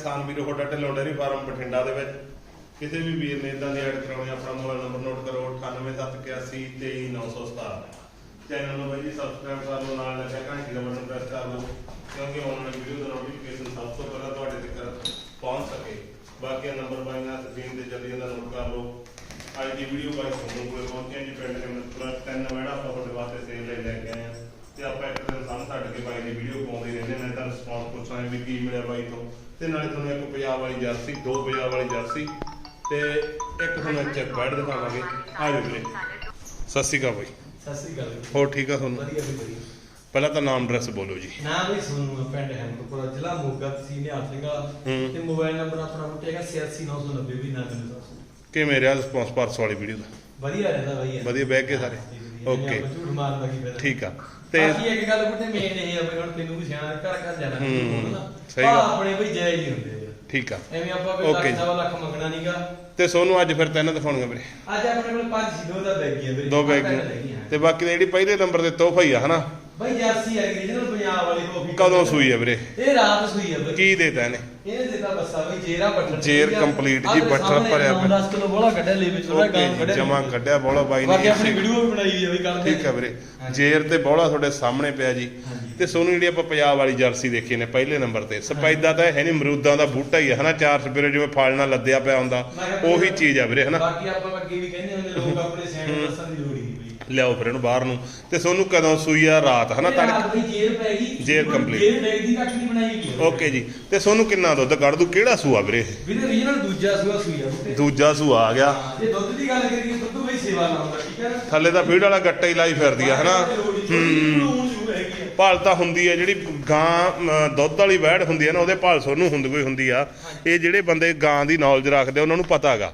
ਕਿਸਾਨ ਵੀਰੋ, ਤੁਹਾਡਾ ਢਿੱਲੋਂ ਡੇਅਰੀ ਫਾਰਮ ਬਠਿੰਡਾ ਦੇ ਵਿੱਚ। ਕਿਸੇ ਵੀ ਵੀਰ ਨੇ ਇਦਾਂ ਦੀ ਐਡ ਕਰਾਉਣੀ ਆਪਣਾ ਮੋਬਾਈਲ ਨੰਬਰ ਨੋਟ ਕਰੋ 98781 23917 ਚੈਨਲ ਨੂੰ ਬਾਈ ਜੀ ਸਬਸਕ੍ਰਾਈਬ ਕਰ ਲਓ, ਨਾਲ ਲੱਗਿਆ ਘੰਟੀ ਦਾ ਬਟਨ ਪ੍ਰੈਸ ਕਰ ਲਓ, ਕਿਉਂਕਿ ਆਨਲਾਈਨ ਵੀਡੀਓ ਦਾ ਨੋਟੀਫਿਕੇਸ਼ਨ ਸਭ ਤੋਂ ਪਹਿਲਾਂ ਤੁਹਾਡੇ ਤੱਕ ਪਹੁੰਚ ਸਕੇ। ਬਾਕੀ ਨੰਬਰ ਬਾਈਆਂ ਸਕਰੀਨ ਤੇ ਜਲਦੀ ਇਹਦਾ ਨੋਟ ਕਰ ਲਓ। ਅੱਜ ਦੀ ਵੀਡੀਓ ਬਾਈ ਤੁਹਾਨੂੰ ਕੋਲ ਪਹੁੰਚਿਆ ਜੀ, ਪਿੰਡ ਦੇ ਮਿੱਤਰਾਂ ਤਿੰਨ ਮੈੜਾ ਆਪਾਂ ਤੁਹਾਡੇ ਵਾਸਤੇ ਸੇਲ ਲਈ ਲੈ ਕੇ ਆਏ ਆ ਤੇ ਆਪਾਂ ਇੱਕ ਦਿਨ ਸਾਹਮਣੇ ਛੱਡ ਕੇ ਬਾਈ ਦੀ ਵੀਡੀਓ ਪਾਉਂਦੇ ਪੁੱਛਾਂਗੇ ਵੀ ਕੀ ਮਿਲਿਆ ਬਾਈ ਤੋਂ। ਤੇ ਨਾਲੇ ਤੁਹਾਨੂੰ ਇੱਕ ਪੰਜਾਬ ਵਾਲੀ ਜਰਸੀ ਦੋ ਪੰਜਾਬ ਵਾਲੀ ਜਰਸੀ ਤੇ ਇੱਕ ਤੁਹਾਨੂੰ ਚੈੱਕ ਬੈਡ ਦਿਖਾਵਾਂਗੇ। ਆ ਜਾਓ ਵੀਰੇ। ਸਤਿ ਸ਼੍ਰੀ ਅਕਾਲ ਬਾਈ। ਸਤਿ ਸ੍ਰੀ ਅਕਾਲ। ਹੋਰ ਠੀਕ ਆ ਤੁਹਾਨੂੰ ਵਧੀਆ ਵੀ ਵਧੀਆ। ਪਹਿਲਾਂ ਤਾਂ ਨਾਮ ਐਡਰੈਸ ਬੋਲੋ ਜੀ। ਨਾਮ ਵੀ ਸੋਨੂ ਆ, ਪਿੰਡ ਹੈਮਪੁਰਾ ਜ਼ਿਲ੍ਹਾ ਮੋਗਾ ਤਹਿਸੀਲ ਨਿਹਾਲ ਸਿੰਘ ਵਾਲਾ ਹੂੰ। ਤੇ ਮੋਬਾਈਲ ਨੰਬਰ ਆਪਣਾ ਮੁੱਟੇਗਾ 86990 ਵੀ ਨਾ ਮੈਨੂੰ ਦੱਸੋ ਕਿਵੇਂ ਰਿਹਾ ਰਿਸਪੌਂਸ ਪਰਸ ਵਾਲੀ ਵੀਡੀਓ ਦਾ? ਵਧੀਆ ਰਹਿੰਦਾ ਵਧੀਆ ਵਧੀਆ ਬਹਿ ਕੇ ਸਾਰੇ? ਓਕੇ. ਝੂਠ ਮਾਰਨ ਦਾ ਕੀ ਫਾਇਦਾ ਠੀਕ ਆ। ਤੇ ਬਾਕੀ ਇੱਕ ਗੱਲ ਬੁੱਢੇ ਮੇਨ ਇਹ ਆ ਵੀ ਹੁਣ ਤੈਨੂੰ ਵੀ ਸਿਆਣਾ ਘਰ ਘਰ ਜਾਣਾ ਹੂੰ, ਸਹੀ ਗੱਲ। ਆਪਣੇ ਬਈ ਜਾਇਜ਼ ਹੀ ਹੁੰਦੇ ਆ। ਠੀਕ ਆ। ਐਵੇਂ ਆਪਾਂ ਕੋਈ ਲੱਖ ਸਵਾ ਲੱਖ ਮੰਗਣਾ ਨਹੀਂਗਾ ਤੇ ਸੋਨੂੰ ਅੱਜ ਫਿਰ ਤਿੰਨ ਦਿਖਾਉਣੀਆਂ ਵੀਰੇ। ਅੱਜ ਆਪਣੇ ਕੋਲ ਪੰਜ ਸੀ ਦੋ ਦਾ ਬੈਗ ਹੈ ਵੀਰੇ। ਦੋ ਬੈਗ ਆਹ ਤਿੰਨ ਹੈਗੀਆਂ। ਤੇ ਬਾਕੀ ਦੀ ਜਿਹੜੀ ਪਹਿਲੇ ਨੰਬਰ ਤੇ ਤੋਹਫਾ ਹੀ ਆ ਹਨਾ? ਬਈ ਜਰਸੀ ਆ ਰੀਜਨਲ ਪੰਜਾਬ ਵਾਲੀ ਕਾਫੀ ਕਦੋਂ ਸੂਈ ਆ ਵੀਰੇ? ਇਹ ਰਾਤ ਸੂਈ ਆ ਬਈ। ਕੀ ਦੇਤਾ ਇਹਨੇ? ਇਹਨੇ ਦਿੱਤਾ ਬੱਸਾ ਬਈ ਜੇਰਾ complete ਜੀ, ਬੱਠਲ ਭਰਿਆ ਪਿਆ। 10 ਕਿਲੋ ਬੋਲਾ ਕੱਢਿਆ ਲੈ ਵਿੱਚ ਥੋੜਾ ਕੰਮ ਕੱਢਿਆ। ਜਮਾ ਕੱਢਿਆ ਬੋਲਾ ਬਾਈ ਬਾਕੀ ਨੇ ਆਪਣੀ ਵੀਡੀਓ ਵੀ ਬਣਾਈ ਆ ਵੀ ਕੱਲ ਠੀਕ ਆ ਵੀਰੇ। ਜੇਰ ਤੇ ਬੋਲਾ ਤੁਹਾਡੇ ਸਾਹਮਣੇ ਪਿਆ ਜੀ। ਤੇ ਸੋਨੂੰ ਜਿਹੜੀ ਆਪਾਂ ਪੰਜਾਬ ਵਾਲੀ ਜਰਸੀ ਦੇਖੀ ਨੇ ਪਹਿਲੇ ਨੰਬਰ ਤੇ ਸਪੈਦਾ ਤਾਂ ਹੈ ਨਹੀਂ ਅਮਰੂਦਾਂ ਦਾ ਬੂਟਾ ਹੀ ਆ ਹਨਾ? ਚਾਰ ਸਪੇਰੇ ਜਿਵੇਂ ਫਲ ਨਾਲ ਲੱਦਿਆ ਪਿਆ ਹੁੰਦਾ ਉਹੀ ਚੀਜ਼ ਆ ਵੀਰੇ ਹਨਾ? ਬਾਕੀ ਆਪਾਂ ਅੱਗੇ ਵੀ ਕਹਿੰਦੇ ਹੁੰਦੇ ਲੋਕ ਆਪਣੇ ਸੈਂਡ ਦੱਸਣ ਦੀ ਲੋੜ ਹੀ ਲਿਆਓ ਫਿਰ ਇਹਨੂੰ ਬਾਹਰ ਨੂੰ। ਤੇ ਸੋਨੂੰ ਕਦੋਂ ਸੂਈ ਆ? ਰਾਤ ਹਨਾ ਤੜਕੇ ਦੀ ਜੇਰ ਪੈ ਗਈ। ਜੇਰ complete। ਜੇਰ ਬੈਗ ਦੀ ਕੱਖ ਨਹੀਂ ਬਣਾਈ ਗਈ ਓਕੇ ਜੀ। ਤੇ ਸੋਨੂੰ ਕਿੰਨਾ ਦੁੱਧ ਕੱਢ ਦੂ ਕਿਹੜਾ ਸੂਆ ਵੀਰੇ? ਵੀਰੇ ਰੀਜਨਲ ਦੂਜਾ ਸੂਆ ਸੂਈ ਆ ਦੂਜਾ ਸੂਆ ਆ ਗਿਆ। ਜੇ ਦੁੱਧ ਦੀ ਗੱਲ ਕਰੀਏ ਦੁੱਧ ਬਈ ਸੇਵਾ ਲਾਉਂਦਾ ਠੀਕ ਹੈ ਥੱਲੇ ਤਾਂ ਫੀਡ ਵਾਲਾ ਗੱਟਾ ਹੀ ਲਾਈ ਫਿਰਦੀ ਆ ਹਨਾ? ਹੂੰ। ਭਾਲ ਤਾਂ ਹੁੰਦੀ ਆ ਜਿਹੜੀ ਗਾਂ ਦੁੱਧ ਵਾਲੀ ਵੈੜ ਹੁੰਦੀ ਆ ਨਾ ਉਹਦੇ ਭਾਲ ਸੋਨੂੰ ਹੁੰਦੀ ਕੋਈ ਹੁੰਦੀ ਆ। ਇਹ ਜਿਹੜੇ ਬੰਦੇ ਗਾਂ ਦੀ ਨੌਲੇਜ ਰੱਖਦੇ ਉਹਨਾਂ ਨੂੰ ਪਤਾ ਹੈਗਾ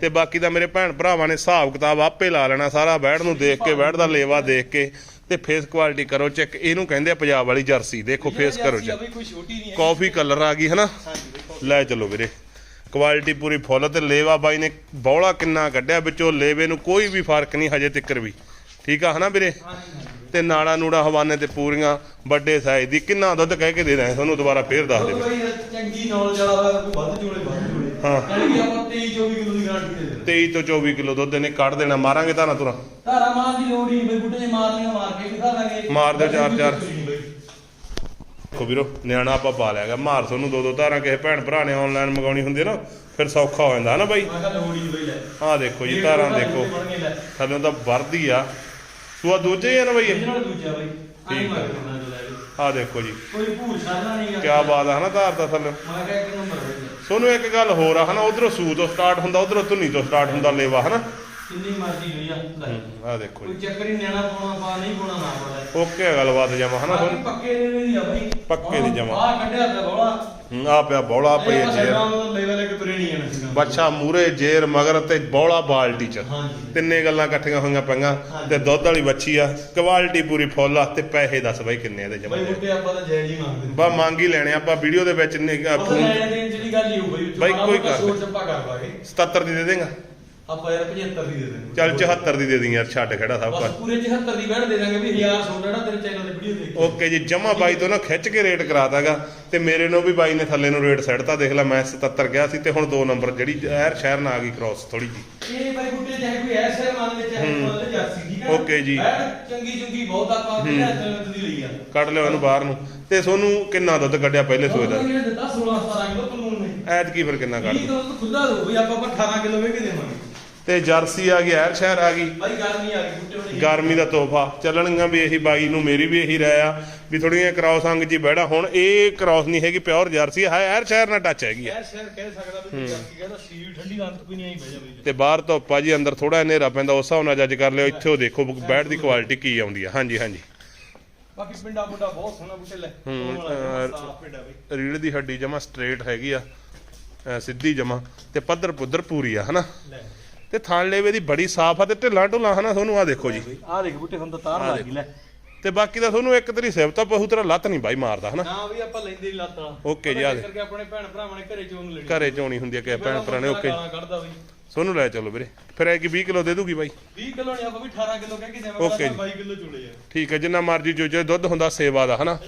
ਤੇ ਬਾਕੀ ਤਾਂ ਮੇਰੇ ਭੈਣ ਭਰਾਵਾਂ ਨੇ ਹਿਸਾਬ ਕਿਤਾਬ ਆਪੇ ਲਾ ਲੈਣਾ ਸਾਰਾ ਵੈੜ ਨੂੰ ਦੇਖ ਕੇ ਵੈੜ ਦਾ ਲੇਵਾ ਦੇਖ ਕੇ ਤੇ ਫੇਸ ਕੁਆਲਿਟੀ ਕਰੋ ਚੈੱਕ ਇਹਨੂੰ ਕਹਿੰਦੇ ਆ ਪੰਜਾਬ ਵਾਲੀ ਜਰਸੀ ਦੇਖੋ ਫੇਸ ਕਰੋ ਜੀ ਚੈੱਕ ਹੈ ਕਾਫੀ ਕਲਰ ਆ ਗਈ ਹਨਾ? ਲੈ ਚਲੋ ਵੀਰੇ। ਕੁਆਲਿਟੀ ਪੂਰੀ ਫੁੱਲ ਤੇ ਲੇਵਾ ਬਾਈ ਨੇ ਬੌਲਾ ਕਿੰਨਾ ਕੱਢਿਆ ਵਿੱਚੋਂ ਲੇਵੇ ਨੂੰ ਕੋਈ ਵੀ ਫ਼ਰਕ ਨਹੀਂ ਹਜੇ ਤੱਕਰ ਵੀ। ਠੀਕ ਆ ਹਨਾ ਵੀਰੇ? ਤੇ ਨਾੜਾ ਨੂੜਾ ਹਵਾਨੇ ਤੇ ਪੂਰੀਆਂ ਵੱਡੇ ਸਾਈਜ਼ ਦੀ ਕਿੰਨਾ ਦੁੱਧ ਕਹਿ ਕੇ ਦੇ ਰਹੇ ਤੁਹਾਨੂੰ ਦੁਬਾਰਾ ਫੇਰ ਦੱਸ ਦੇਵੇ। ਬਈ ਚੰਗੀ ਨੌਲੇਜ ਵਾਲਾ ਹੋਇਆ ਕੋਈ ਵੱਧ ਜੋੜੇ ਵੱਧ ਜੋੜੇ ਹਾਂ। ਯਾਨੀ ਕਿ ਆਪਾਂ 23 24 ਕਿਲੋ ਦੀ ਗਾਰੰਟੀ ਦੇ ਦਿੰਦੇ 23 ਤੋਂ 24 ਕਿਲੋ ਦੁੱਧ ਇਹਨੇ ਕੱਢ ਦੇਣਾ ਮਾਰਾਂਗੇ ਤਾਂ ਨਾ ਤੁਰਾਂ ਧਾਰਾ ਮਾਰ ਦੀ ਲੋੜ ਨੀ ਬਈ ਬੁੱਢੇ ਮਾਰਨੀਆਂ ਮਾਰ ਕੇ ਦਿਖਾ ਦਾਂਗੇ। ਮਾਰ ਦਿਓ ਚਾਰ- ਚਾਰ। ਦੇਖੋ ਵੀਰੋ ਨਿਆਣਾ ਆਪਾਂ ਪਾ ਲਿਆਗਾ ਮਾਰ ਤੁਹਾਨੂੰ ਦੋ ਦੋ ਧਾਰਾਂ ਕਿਸੇ ਭੈਣ ਭਰਾ ਨੇ ਆਨਲਾਈਨ ਮੰਗਾਉਣੀ ਹੁੰਦੀ ਨਾ ਫਿਰ ਸੌਖਾ ਹੋ ਜਾਂਦਾ ਹੀ ਨੀ ਬਈ ਆਹ ਦੇਖੋ ਜੀ ਧਾਰਾਂ ਦੇਖੋ। ਥੱਲੇ ਤਾਂ ਵਰਦੀ ਆ। ਸੂਆ ਦੂਜੇ ਹੀ ਆ ਨਾ ਬਾਈ? ਇਹ? ਨਾਲ ਦੂਜਾ ਬਈ। ਠੀਕ ਠੀਕ ਆ। ਆਹ ਦੇਖੋ ਜੀ। ਕੋਈ ਭੂਰ ਛਾਣਾ ਨਹੀਂ ਕਿਆ ਬਾਤ ਆ ਹਨਾ ਧਾਰ ਦਾ ਥੱਲੇ। ਮੈਂ ਕਿਹਾ ਇੱਕ ਨੰਬਰ ਸੋਨੂੰ ਇੱਕ ਗੱਲ ਹੋਰ ਆ ਹਨਾ ਉਧਰੋਂ ਸੂ ਤੋਂ ਸਟਾਰਟ ਹੁੰਦਾ ਉਧਰੋਂ ਧੁੰਨੀ ਤੋਂ ਸਟਾਰਟ ਹੁੰਦਾ ਲੇਵਾ ਹਨਾ। ਕਿੰਨੀ ਮਰਜ਼ੀ ਹੋਈ ਆ ਲੈ ਆਹ ਦੇਖੋ ਕੋਈ ਜੀ ਚੱਕਰ ਹੀ ਨਿਆਣਾ ਪਾਉਣਾ ਪਾ ਨਹੀਂ ਪਾਉਣਾ ਨਾ ਪਾਉਣਾ। ਓਕੇ ਆ ਗੱਲਬਾਤ ਜਮਾ ਹਨਾ ਬਾਕੀ ਤੁਹਾਨੂੰ ਪੱਕੇ ਦੇ ਵੀ ਆ ਬਈ। ਪੱਕੇ ਦੀ ਜਮਾਂ। ਆ ਕੱਢਿਆ ਪਿਆ ਬੋਲਾ ਆ ਪਿਆ ਬੌਲਾ ਪਈ ਹੈ ਜੇਰ ਲੈਵਲ ਇੱਕ ਤੁਰੇ ਨਹੀਂ ਆਣਾ ਬੱਚਾ ਮੂਰੇ ਜੇਰ ਮਗਰ ਤੇ ਬੌਲਾ ਬਾਲਟੀ ਚ। ਤਿੰਨੇ ਗੱਲਾਂ ਇਕੱਠੀਆਂ ਹੋਈਆਂ ਪਈਆਂ। ਤੇ ਦੁੱਧ ਵਾਲੀ ਬੱਚੀ ਆ ਕੁਆਲਿਟੀ ਪੂਰੀ ਫੁੱਲ ਆ ਤੇ ਪੈਸੇ ਦੱਸ ਬਾਈ ਕਿੰਨੇ ਇਹਦੇ ਜਮਾ ਬਈ ਬੁੱਟੇ ਆਪਾਂ ਤਾਂ ਜਾਇਜ਼ ਹੀ ਮੰਗਦੇ ਬਾ ਮੰਗ ਹੀ ਲੈਣੇ ਆਪਾਂ ਵੀਡੀਓ ਦੇ ਵਿੱਚ ਨੇ ਜਿਹੜੀ ਗੱਲ ਹੀ ਹੋ ਬਈ ਬਈ ਕੋਈ ਲਾਂਗੇ। 77 ਦੀ ਦੇ ਦੇਗਾ। ਆਪਾਂ ਯਾਰ 75 ਦੀ ਦੇ ਦੇਣਗੇ ਚੱਲ 74 ਦੀ ਦੇ ਦੀ ਯਾਰ ਛੱਡ ਖੜਾ ਸਭ ਬਸ ਕੁਝ ਪੂਰੇ 74 ਦੀ ਬੈਠ ਦੇ ਦਾਂਗੇ ਵੀ 1000 ਸੌਦਾ ਨਾ ਤੇਰੇ ਚੈਨਲ ਤੇ ਵੀਡੀਓ ਦੇਖ। ਓਕੇ ਜੀ ਜਮਾ ਬਾਈ ਤੋਂ ਨਾ ਖਿੱਚ ਕੇ ਰੇਟ ਕਰਾਤਾਗਾ ਤੇ ਮੇਰੇ ਨੂੰ ਵੀ ਬਾਈ ਨੇ ਥੱਲੇ ਨੂੰ ਰੇਟ ਸੈੱਟਤਾ ਦੇਖ ਲੈ ਮੈਂ 77 ਗਿਆ ਸੀ ਤੇ ਹੁਣ ਦੋ ਨੰਬਰ ਜਿਹੜੀ ਐਰ ਸ਼ਹਿਰ ਨਾਲ ਆ ਗਈ ਕ੍ਰਾਸ ਥੋੜੀ ਜੀ ਇਹ ਬਾਈ ਬੁੱਟੇ ਚਾਹੇ ਕੋਈ ਹੈ ਮੰਨ ਲੈ ਚਾਹੇ। ਮੰਨ ਲੈ ਜਰਸੀ ਠੀਕ ਹੈ Okay ਜੀ। ਚੰਗੀ ਚੰਗੀ ਬਹੁਤ ਆਪਾਂ। ਕਿਹੜਾ ਚੈਨਲ ਦੀ ਲਈ ਆ। ਕੱਢ ਲਿਓ ਇਹਨੂੰ ਬਾਹਰ ਨੂੰ। ਤੇ ਤੁਹਾਨੂੰ ਕਿੰਨਾ ਦੁੱਧ ਕੱਢਿਆ ਪਹਿਲੇ ਸੂਏ ਦਾ? ਉਹਨੇ ਦਿੱਤਾ 16 17 ਕਿਲੋ ਕਾਨੂੰਨ ਨੇ। ਐਤ ਕੀ ਫਿਰ ਕਿੰਨਾ ਕੱਢ 20 ਕਿਲੋ ਤਾਂ ਖੁੱਲਾ ਦੋ ਵੀ ਆਪਾਂ 18 ਕਿਲੋ ਵੇ ਕੇ ਦੇਵਾਂਗੇ। ਤੇ ਜਰਸੀ ਆ ਗਈ ਸ਼ਹਿਰ ਆ ਗਈ। ਬਾਈ ਗਰਮੀ ਆ ਗਈ ਬੁੱਟੇ ਹੋਣੀ ਗਰਮੀ ਦਾ ਤੋਹਫਾ। ਚੱਲਣਗੀਆਂ ਵੀ ਇਹੀ ਬਾਈ ਨੂੰ ਮੇਰੀ ਵੀ ਇਹੀ ਰਾਇ ਆ ਵੀ ਥੋੜੀਆਂ ਕ੍ਰਾਸ ਅੰਗ ਜੀ ਬੈੜਾ ਹੁਣ ਇਹ ਕ੍ਰਾਸ ਨਹੀਂ ਹੈਗੀ ਪਿਓਰ ਜਰਸੀ ਹੈ ਐਰ ਸ਼ਹਿਰ ਨਾਲ ਟੱਚ ਹੈਗੀ ਆ। ਸ਼ਹਿਰ ਕਹਿ ਸਕਦਾ ਵੀ ਜਰਸੀ ਕਹਿੰਦਾ ਸ਼ੀਰ ਠੰਡੀ ਰਾਤ ਕੋਈ ਨਹੀਂ ਆਈ ਬਹਿ ਜਾ ਬਈ ਤੇ ਬਾਹਰ ਧੁੱਪ ਆ ਜੀ ਅੰਦਰ ਥੋੜਾ ਹਨੇਰਾ ਪੈਂਦਾ ਉਸ ਹਿਸਾਬ ਨਾਲ ਜੱਜ ਕਰ ਲਿਓ। ਇੱਥੇ ਉਹ ਦੇਖੋ ਬੈਡ ਦੀ ਕੁਆਲਿਟੀ ਕੀ ਆਉਂਦੀ ਆ। ਹਾਂਜੀ ਹਾਂਜੀ। ਬਾਕੀ ਪਿੰਡਾ ਪੁੰਡਾ ਬਹੁਤ ਸੋਹਣਾ ਬੁੱਟੇ ਲੈ। ਹੂੰ, ਰੀੜ ਦੀ ਹੱਡੀ ਜਮਾ ਸਟ੍ਰੇਟ ਹੈਗੀ ਆ ਸਿੱਧੀ ਜਮਾ। ਤੇ ਪੱਧਰ ਪੁੱਧਰ ਪੂਰੀ ਆ ਹਨਾ? ਲੈ। ਤੇ ਥਾਣ ਲੇਵੇ ਦੀ ਬੜੀ ਸਾਫ਼ ਆ ਤੇ ਢਿੱਲਾਂ ਢੁੱਲਾਂ ਹਨਾ ਤੁਹਾਨੂੰ ਆ ਦੇਖੋ ਜੀ। ਆਹ ਦੇਖ ਬੁੱਟੇ ਹੁਣ ਤਾਂ ਤਾਰ ਲੱਗ ਗਈ ਲੈ। ਤੇ ਬਾਕੀ ਤਾਂ ਤੁਹਾਨੂੰ ਇੱਕ ਤਰੀ ਸਿਫਤ ਆ ਪਹੂ ਤੇਰਾ ਲੱਤ ਨਹੀਂ ਬਾਈ ਮਾਰਦਾ ਹਨਾ। ਨਾ ਵੀ ਆਪਾਂ ਲੈਂਦੇ ਹੀ ਲੱਤਾਂ। Okay ਜੀ, ਆਹ ਦੇਖ। ਕਰਕੇ ਆਪਣੇ ਭੈਣ ਭਰਾਵਾਂ ਨੇ ਘਰੇ ਚੋਣ ਲੈਣੀ। ਘਰੇ ਚੋਣੀ ਹੁੰਦੀ ਆ ਕਿ ਭੈਣ ਭਰਾ ਨੇ ਓਕੇ। ਕੱਢਦਾ ਬਈ। ਸੋਨੂੰ ਲੈ ਚੱਲੋ ਵੀਰੇ ਫਿਰ ਇਹ ਕਿ 20 ਕਿਲੋ ਦੇ ਦੂਗੀ ਬਾਈ? 20 ਕਿਲੋ ਨਹੀਂ ਆਪਾਂ ਵੀ 18 ਕਿਲੋ ਕਹਿ ਕੇ ਦੇਵਾਂਗੇ Okay ਆਪਾਂ ਜੀ। 22 ਕਿਲੋ ਚੁਲੇ ਆ। ਠੀਕ ਹੈ ਜਿੰਨਾ ਮਰਜ਼ੀ ਜੋ ਜੋ ਦੁੱਧ ਹੁੰਦਾ ਸੇਵਾ ਦਾ ਹਨਾ। ਆ।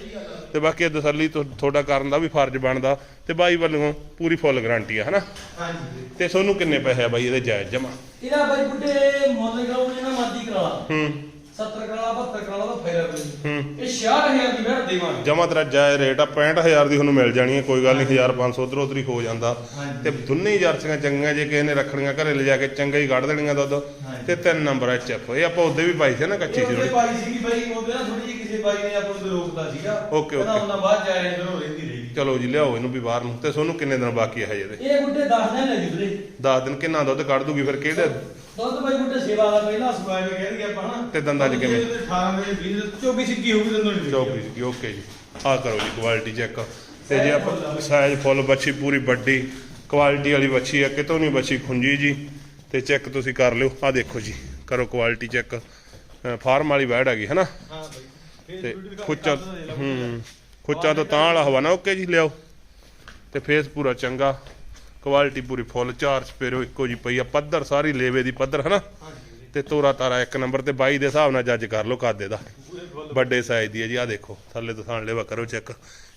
ਤੇ ਬਾਕੀ ਇਹ ਤਸੱਲੀ ਤੁਹਾਡਾ ਕਰਨ ਦਾ ਵੀ ਫਰਜ਼ ਬਣਦਾ ਤੇ ਬਾਈ ਵੱਲੋਂ ਪੂਰੀ ਫੁੱਲ ਗਾਰੰਟੀ ਆ ਹਨਾ? ਹਾਂਜੀ। ਤੇ ਤੁਹਾਨੂੰ ਕਿੰਨੇ ਪੈਸੇ ਆ ਬਾਈ ਇਹਦੇ ਜਾਇਜ਼ ਜਮਾ ਇਹਦਾ ਬਾਈ ਬੁੱਢੇ ਮੁੱਲ ਕਰਾਉਣੇ ਨਾ ਮਰਜ਼ੀ ਕਰਾ ਹੂੰ। 70 ਕਰਾ ਲਾ 72 ਕਰਾ ਲਾ ਤਾਂ ਫਾਇਦਾ ਕੋਈ ਹੂੰ। ਇਹ 66000 ਦੀ ਵੈਟ ਦੇਵਾਂਗੇ ਜਮਾ ਤੇਰਾ ਜਾਇਜ਼ ਰੇਟ ਆ 65000 ਦੀ ਤੁਹਾਨੂੰ ਮਿਲ ਜਾਣੀ ਹੈ ਕੋਈ ਗੱਲ ਨਹੀਂ 1500 ਉਧਰ ਉਧਰ ਹੀ ਹੋ ਜਾਂਦਾ। ਹਾਂਜੀ। ਤੇ ਦੋਨੇ ਹੀ ਜਰਸੀਆਂ ਚੰਗੀਆਂ ਜੇ ਕਿਸੇ ਨੇ ਰੱਖਣੀਆਂ ਘਰੇ ਲਿਜਾ ਕੇ ਚੰਗਾ ਹੀ ਕੱਢ ਦੇਣੀਆਂ ਦੁੱਧ ਹਾਂਜੀ। ਤੇ ਤਿੰਨ ਨੰਬਰ ਐਚ ਐਫ ਇਹ ਆਪਾਂ ਉਹਦੇ ਵੀ ਪਾਈ ਸੀ ਨਾ ਕੱਚੀ ਇਹ ਸੀ ਉਹਦੇ ਥੋੜੀ ਪਾਈ ਸੀਗੀ ਬਾਈ ਉਹਦੇ ਨਾਲ ਥੋੜੀ ਜਿਹੀ ਕਿਸੇ ਬਾਈ ਨੇ ਆਪਾਂ ਨੂੰ ਰੋਕਦਾ ਸੀਗਾ। ਓਕੇ, ਕਹਿੰਦਾ ਓਕੇ। ਉਹਨਾਂ ਬਾਅਦ ਜਾਇਆ ਜਦੋਂ ਰਹਿੰਦੀ ਰਹੀ ਚਲੋ ਜੀ ਲਿਆਓ ਇਹਨੂੰ ਵੀ ਬਾਹਰ ਨੂੰ। ਤੇ ਤੁਹਾਨੂੰ ਕਿੰਨੇ ਦਿਨ ਬਾਕੀ ਹੈ ਹਜੇ ਇਹ ਬੁੱਢੇ 10 ਦਿਨ ਲੈ ਜੀ ਵੀਰੇ। 10 ਦਿਨ ਕਿੰਨਾ ਦੁੱਧ ਕੱਢ ਦੂਗੀ ਫਿਰ ਕਿਹੜੇ ਦੁੱਧ ਬਾਈ ਬੁੱਢੇ ਸੇਵਾ ਵਾਲਾ ਪਹਿਲਾਂ ਸੁਭਾਅ ਵਿੱਚ ਕਹਿੰਦੇ ਆਪਾਂ ਹਨਾ। ਤੇ ਦੰਦਾਂ 'ਚ ਕਿਵੇਂ? 18 ਦੇ 20 24 ਸਿੱਕੀ ਹੋਊਗੀ ਦੰਦੋਂ ਨਹੀਂ ਚੌਕੀ ਸੀ ਓਕੇ ਜੀ। ਆ ਕਰੋ ਜੀ ਕੁਆਲਿਟੀ ਚੈੱਕ ਤੇ ਜੇ ਆਪਾਂ ਸਾਈਜ਼ ਫੁੱਲ ਬੱਚੀ ਪੂਰੀ ਵੱਡੀ ਕੁਆਲਿਟੀ ਵਾਲੀ ਬੱਚੀ ਆ ਕਿਤੋਂ ਨਹੀਂ ਬੱਚੀ ਖੁੰਜੀ ਜੀ। ਤੇ ਚੈੱਕ ਤੁਸੀਂ ਕਰ ਲਿਓ। ਆ ਦੇਖੋ ਜੀ ਕਰੋ ਕੁਆਲਿਟੀ ਚੈੱਕ ਫਾਰਮ ਵਾਲੀ ਬੈੜ ਹੈਗੀ ਹਨਾ? ਹਾਂ ਬਾਈ। ਫੇਰ ਤੇ ਵੀਡੀਓ ਖੁੱਚਾ ਦੇ ਹੂੰ ਖੁੱਚਾ ਤੋਂ ਤਾਂ ਵਾਲਾ ਹਵਾ ਨਾ ਓਕੇ ਜੀ ਲਿਆਓ। ਤੇ ਫੇਸ ਪੂਰਾ ਚੰਗਾ। ਕੁਆਲਿਟੀ ਪੂਰੀ ਫੁੱਲ ਚਾਰ ਸਪੇਰੋ ਇੱਕੋ ਜੀ ਪਈ ਆ ਪੱਧਰ ਸਾਰੀ ਲੇਵੇ ਦੀ ਪੱਧਰ ਹਨਾ? ਤੇ ਤੋਰਾ ਤਾਰਾ ਇੱਕ ਨੰਬਰ ਤੇ ਬਾਈ ਦੇ ਹਿਸਾਬ ਨਾਲ ਜੱਜ ਕਰ ਲਓ ਕਾਦੇ ਦਾ। ਵੱਡੇ ਸਾਈਜ਼ ਦੀ ਹੈ ਜੀ ਆ ਦੇਖੋ ਥੱਲੇ ਤੋਂ ਥਾਣ ਲੈਵਾ ਕਰੋ ਚੈੱਕ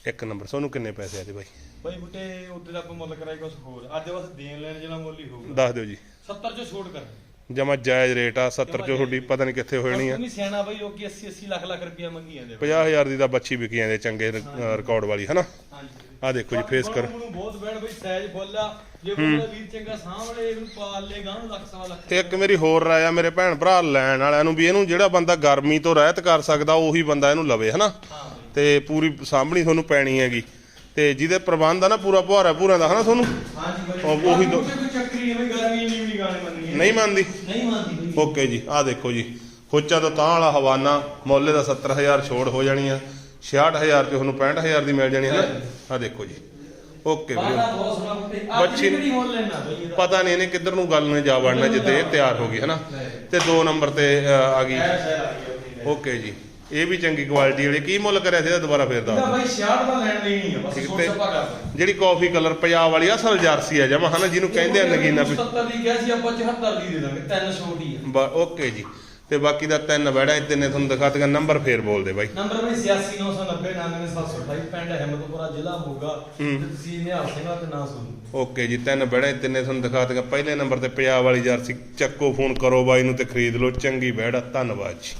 ਇੱਕ ਨੰਬਰ ਤੁਹਾਨੂੰ ਕਿੰਨੇ ਪੈਸੇ ਆ ਜੀ ਬਾਈ? ਬਾਈ ਬੁੱਢੇ ਉੱਤੇ ਦਾ ਆਪਾਂ ਮੁੱਲ ਕਰਾਈ ਕੁਛ ਹੋਰ। ਅੱਜ ਬਸ ਦੇਣ ਲੈਣ ਜਿਹੜਾ ਮੁੱਲ ਹੀ ਹੋਊਗਾ। ਦੱਸ ਦਿਓ ਜੀ। 70 ਚ ਛੋਟ ਕਰ ਜਮਾ ਜਾਇਜ਼ ਰੇਟ ਆ 70 ਚੋਂ ਤੁਹਾਡੀ ਪਤਾ ਨਹੀਂ ਕਿੱਥੇ ਹੋਣੀ ਆ। ਵੀ ਸਿਆਣਾ ਬਾਈ ਉਹ ਕੀ 80 80 ਲੱਖ ਲੱਖ ਰੁਪਇਆ ਮੰਗੀ ਜਾਂਦੇ 50000 ਦੀ ਤਾਂ ਬੱਚੀ ਵਿਕੀ ਜਾਂਦੇ ਚੰਗੇ ਰਿਕਾਰਡ ਵਾਲੀ ਹਨਾ? ਹਾਂਜੀ। ਆ ਦੇਖੋ ਜੀ ਫੇਸ ਕਰ। ਬਹੁਤ ਬੈਣ ਬਈ ਸਾਈਜ਼ ਫੁੱਲ ਆ। ਜੇ ਕੋਈ ਵੀਰ ਚੰਗਾ ਸਾਹਮਣੇ ਇਹਨੂੰ ਪਾਲ ਲੇ ਗਾਂ ਲੱਖ ਸਵਾ ਲੱਖ ਤੇ ਇੱਕ ਮੇਰੀ ਹੋਰ ਰਾਏ ਆ ਮੇਰੇ ਭੈਣ ਭਰਾ ਲੈਣ ਵਾਲਿਆਂ ਨੂੰ ਵੀ ਇਹਨੂੰ ਜਿਹੜਾ ਬੰਦਾ ਗਰਮੀ ਤੋਂ ਰਹਿਤ ਕਰ ਸਕਦਾ ਉਹੀ ਬੰਦਾ ਇਹਨੂੰ ਲਵੇ ਹਨਾ? ਤੇ ਪੂਰੀ ਸਾਂਭਣੀ ਤੁਹਾਨੂੰ ਪੈਣੀ ਹੈਗੀ। ਤੇ ਜਿਹਦੇ ਪ੍ਰਬੰਧ ਆ ਨਾ ਪੂਰਾ ਪੁਹਾਰਾ ਪੂਰਾ ਦਾ ਹਨਾ ਤੁਹਾਨੂੰ? ਹਾਂਜੀ ਉਹ- ਉਹੀ ਦੋ- ਕੋਈ ਚੱਕਰੀ ਨਹੀਂ ਬਈ ਗਰਮੀ ਨਹੀਂ ਵੀ ਗਾਣੇ ਮੰਨੀ ਨਹੀਂ ਮੰਨਦੀ? ਨਹੀਂ ਮੰਨਦੀ ਬਈ ਓਕੇ ਜੀ ਆਹ ਦੇਖੋ ਜੀ। ਖੋਚਾ ਤੋਂ ਤਾਂ ਵਾਲਾ ਹਵਾਨਾ ਮੁੱਲ ਦਾ 70000 ਛੋੜ ਹੋ ਜਾਣੀ ਆ। 66000 ਚ ਤੁਹਾਨੂੰ 65000 ਦੀ ਮਿਲ ਜਾਣੀ ਹੈ ਨਾ। ਆਹ ਦੇਖੋ ਜੀ। ਓਕੇ ਵੀਰੇ। ਬੱਚੀ- ਪਤਾ ਨਹੀਂ ਇਹਨੇ ਕਿੱਧਰ ਨੂੰ ਗੱਲ ਨੇ ਜਾ ਵੜਨਾ ਇਹ ਤਿਆਰ ਹੋ ਗਈ ਹਨਾ ਤੇ ਦੋ ਨੰਬਰ ਤੇ ਆ ਗਈ। ਓਕੇ ਜੀ। ਇਹ ਵੀ ਚੰਗੀ ਕੁਆਲਿਟੀ ਵਾਲੀ ਕੀ ਮੁੱਲ ਕਰਿਆ ਸੀ ਇਹਦਾ ਦੁਬਾਰਾ ਫੇਰ ਇਹਦਾ ਦੱਸ ਦਿਓ। ਬਾਈ 66 ਦਾ ਲੈਣ ਲਈ ਨਹੀਂ ਆ ਬਸ ਸੋਚ ਸਪਾ ਕਰਦਾ ਜਿਹੜੀ ਕਾਫੀ ਕਲਰ ਪੰਜਾਬ ਵਾਲੀ ਅਸਲ ਜਰਸੀ ਆ ਜਮਾ ਹਨਾ ਜਿਹਨੂੰ ਕਹਿੰਦੇ ਆ ਨਗੀਨਾ ਵੀ 70 ਦੀ ਕਿਹਾ ਸੀ ਆਪਾਂ 74 ਦੀ ਦੇ ਦਾਂਗੇ ਤਿੰਨ ਛੋਟੀ ਆ। ਬ- ਓਕੇ ਜੀ। ਤੇ ਬਾਕੀ ਦਾ ਤਿੰਨ ਵੜਾ ਤਿੰਨੇ ਤੁਹਾਨੂੰ ਦਿਖਾਤੀਆਂ ਨੰਬਰ ਫੇਰ ਬੋਲ ਦੇ ਬਾਈ। ਨੰਬਰ ਵੀ 86990 99728 ਪਿੰਡ ਹਿੰਮਤਪੁਰਾ ਜ਼ਿਲ੍ਹਾ ਮੋਗਾ ਤੇ ਤਹਿਸੀਲ ਨਿਹਾਲ ਸਿੰਘਾ ਤੇ ਨਾਂ ਸੁਣੋ ਓਕੇ ਜੀ ਤਿੰਨ ਬੜੇ ਤਿੰਨੇ ਤੁਹਾਨੂੰ ਦਿਖਾਤੀਆਂ ਪਹਿਲੇ ਨੰਬਰ ਤੇ ਪੰਜਾਬ ਵਾਲੀ ਜਰਸੀ ਚੱਕੋ ਫੋਨ ਕਰੋ ਬਾਈ ਨੂੰ ਤੇ ਖਰੀਦ ਲਓ ਚੰਗੀ ਬੈੜ ਧੰਨਵਾਦ ਜੀ।